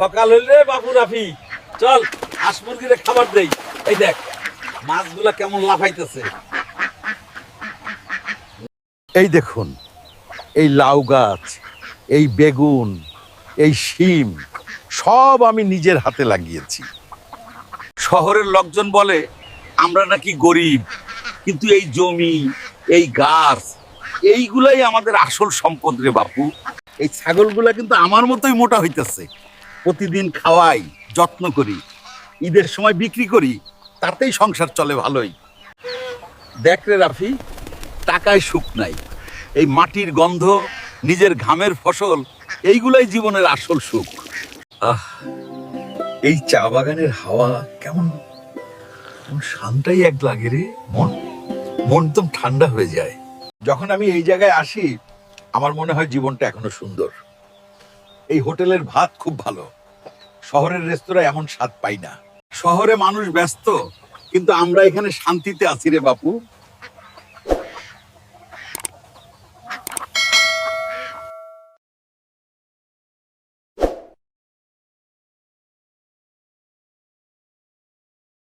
সকাল হইলে বাপু রাফি চল, হাঁস মুরগিরে খাবার দেই। এই দেখ, মাছগুলা কেমন লাফাইতেছে। এই দেখুন, এই লাউ গাছ, এই বেগুন, এই শিম, সব আমি নিজের হাতে লাগিয়েছি। শহরের লোকজন বলে, আমরা নাকি গরিব, কিন্তু এই জমি, এই গাছ, এইগুলাই আমাদের আসল সম্পদ রে বাপু। এই ছাগলগুলা কিন্তু আমার মতোই মোটা হইতেছে। প্রতিদিন খাওয়াই, যত্ন করি, ঈদের সময় বিক্রি করি, তাতেই সংসার চলে ভালোই। দেখ রে রাফি, টাকায় সুখ নাই। এই মাটির গন্ধ, নিজের ঘামের ফসল, এইগুলাই জীবনের আসল সুখ। আহ, এই চা বাগানের হাওয়া কেমন শান্তাই এক লাগে রে, মন। মন একদম ঠান্ডা হয়ে যায়। যখন আমি এই জায়গায় আসি, আমার মনে হয় জীবনটা এখনও সুন্দর। এই হোটেলের ভাত খুব ভালো। শহরের রেস্তোরাঁ এমন স্বাদ পাই না। শহরে মানুষ ব্যস্ত, কিন্তু আমরা এখানে শান্তিতে আছি রে বাপু।